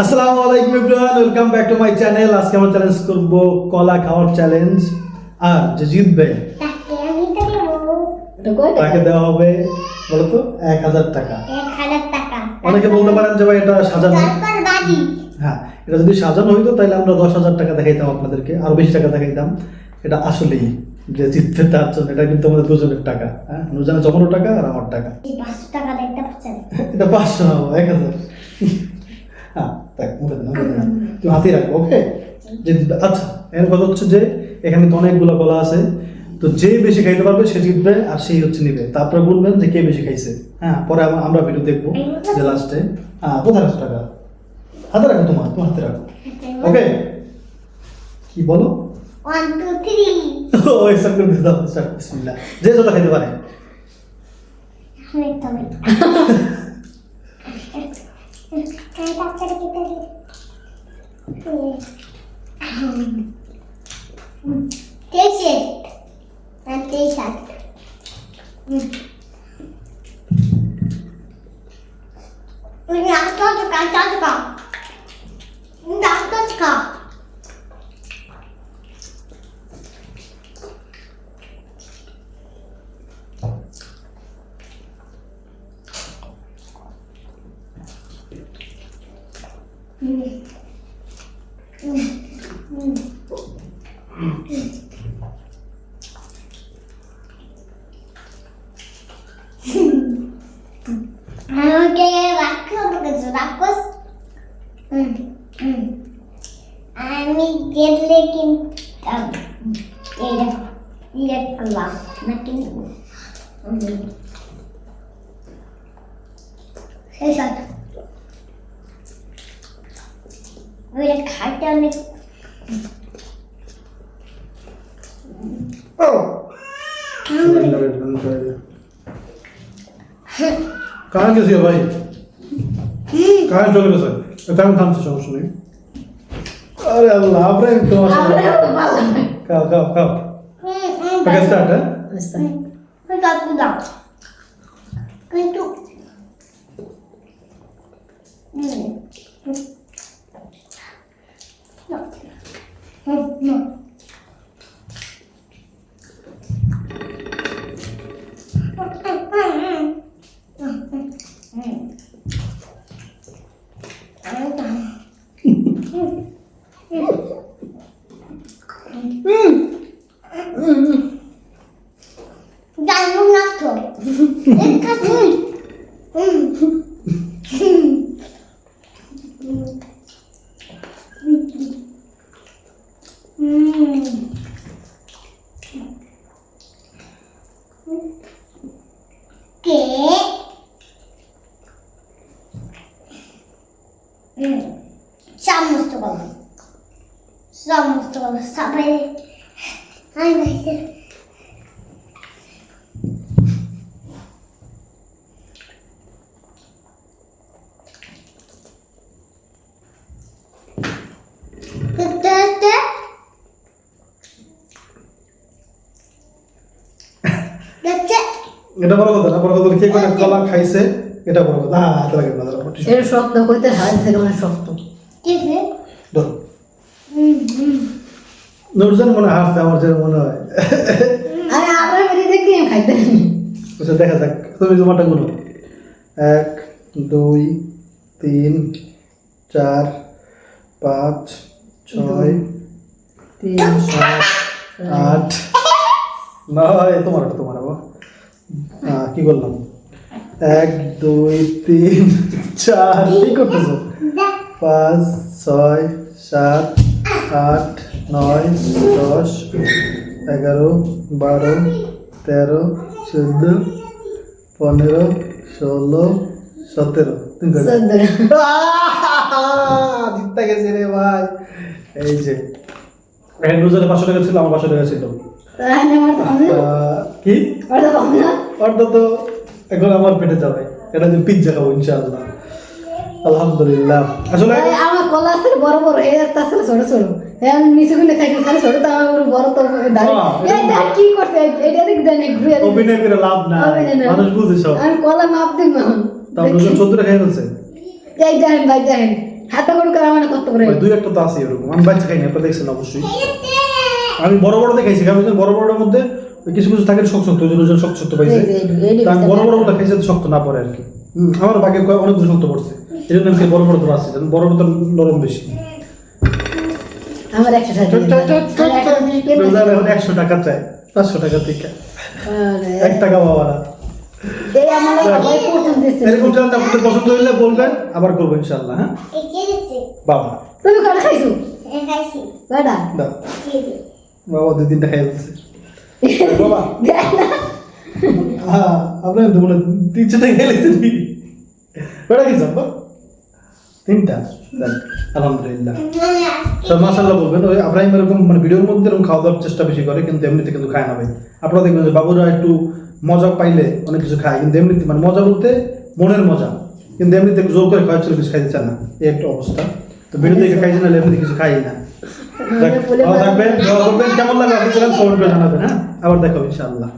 আসসালামু আলাইকুম everyone welcome back to my channel আজকে আমরা চ্যালেঞ্জ করব কলা খাওয়ার চ্যালেঞ্জ আর যে জিতবে তাকে দেওয়া হবে বলো তো এক হাজার টাকা। অনেকে বলতে পারেন যে ভাই এটা সাজানো। হ্যাঁ এটা যদি সাজানো হইতো তাহলে আমরা দশ হাজার টাকা দেখাইতাম আপনাদেরকে আরও বেশি টাকা দেখাইতাম। এটা আসলেই যে জিতবে তার জন্য এটা কিন্তু আমাদের দুজনের টাকা। হ্যাঁ নুজানের জমানো টাকা আর আমার টাকা। এই টাকা দেখতে এটা পাঁচশো এক হাজার। হ্যাঁ দেখ মুখে না, না। হাতে রাখব ওকে যে আচ্ছা এর কথা হচ্ছে যে এখানে তো অনেকগুলো কলা আছে। তো যে বেশি খাইতে পারবে সে জিতবে আর সেই হচ্ছে নিবে। তারপরে বলবেন যে কে বেশি খাইছে। হ্যাঁ পরে আমরা- ভিডিও দেখব যে লাস্টে হ্যাঁ কোথায় রাখছো টাকা? হাতে রাখো তোমার তোমার হাতে রাখো। ওকে কি বলো? ওয়ান টু থ্রি ও এসব করে দিতে বিসমিল্লাহ। যে যত খাইতে পারে। বাচ্চাটা কেটে দিই তেইশে তেইশ আট রাস্তা চুকা রাস্তা চুকা রাস্তা চুকা আমাকে রাখো বলেছো রাখোস আমি গেলে কিন্তু এটা ইয়ে করলাম না কিন্তু শেষ আছে ওইটা খাইতে অনেক কারণ গেছি ভাই কারণ চলে গেছে কারণ থামছে সমস্যা নেই আরে আল্লাহ আপনি তোমার সাথে- খাও খাও খাও ওকে স্টার্ট হ্যাঁ আচ্ছা কিন্তু কিন্তু জানো না তো একটা তুই কে এটা বড় কথা না বড় কথা কে কোন কলা খাইছে এটা বড় কথা। হ্যাঁ হাতে লাগে না। এর শক্ত কইতে হাত থেকে মানে শক্ত. ধরো। নুরজান মনে হাসছে আমার যেন মনে হয়। আরে আমরা বেরিয়ে দেখি আমি খাইতে। আচ্ছা দেখা যাক। তুমি তোমারটা গুনো। এক দুই তিন চার পাঁচ ছয় তিন সাত আট নয়। তোমার তোমার কি বললাম? এক দুই তিন চার। কি করতেছো? পাঁচ ছয় সাত আট নয় দশ এগারো বারো তেরো চোদ্দ পনেরো ষোলো সতেরো। জিততে গেছে রে ভাই। এই যে। নুজনের পাঁচশো টাকা ছিল আমার পাঁচশো টাকা ছিল। কি? ওর তো এখন আমার পেটে যাবে। এটা যে পিজ্জা খাব ইনশাআল্লাহ। আলহামদুলিল্লাহ। আসলে আমার কলা আছে বড় বড় এই একটা আছে ছোট ছোট। আমি মিশে গুলো খাইছি খালি ছোট তো আমার বড় তো দাঁড়িয়ে দেখ কি করছে এটা দেখ দেন ঘুরে অভিনয় করে লাভ না। মানুষ বুঝে সব। আমি কলা মাপ দিব তা নুজন চোদ্দটা খেয়ে ফেলছে। এই দেখেন ভাই দেখেন। হাতে গরু করা কত করে? দুই একটা তো আছে এরকম। আমি বাচ্চা খাইনি আপনারা দেখছেন অবশ্যই। আমি বড় বড় দেখাইছি কারণ বড় বড়টার মধ্যে কিছু কিছু থাকে শক্ত শক্ত পাইছে। আমি বড় বড়। গুলো খাইছি শক্ত না পড়ে আর কি। আমার বাকি অনেকগুলো শক্ত পড়ছে। এই জন্য আমি বড় বড় তো আছে বড় বড় তো নরম বেশি। আমার একশো টাকা চাই পাঁচশো টাকা থেকে এক টাকা বাবা এরকম চ্যানেল আপনাদের পছন্দ হইলে বলবেন আবার করব ইনশাল্লাহ হ্যাঁ? বাবা। তুমি কটা খাইছো? কটা দাও। এই দে। বাবা দুই তিনটা খাই বাবা। না হ্যাঁ আপনার তো মনে হয় তিন চারটা খেলেছে কটা কি সম্ভব তিনটা। আলহামদুলিল্লাহ। মানে মাসাল্লাহ বলবেন ওই আব্রাহিম এরকম মানে ভিডিওর মধ্যে এরকম খাওয়া দাওয়ার চেষ্টা বেশি করে কিন্তু এমনিতে কিন্তু খায় না ভাই। আপনারা দেখবেন যে বাবুরা একটু মজা পাইলে অনেক কিছু খায় কিন্তু এমনিতে মানে মজা বলতে মনের মজা। কিন্তু এমনিতে জোর করে খাওয়াচ্ছিল কিছু খাইতে চায় না। এই একটা অবস্থা। তো ভিডিও দেখে খাইছে না এমনিতে কিছু খাই না। থাকবেন কেমন লাগে আপনি কমেন্ট করে জানাবেন হ্যাঁ? আবার দেখাবো ইনশাআল্লাহ।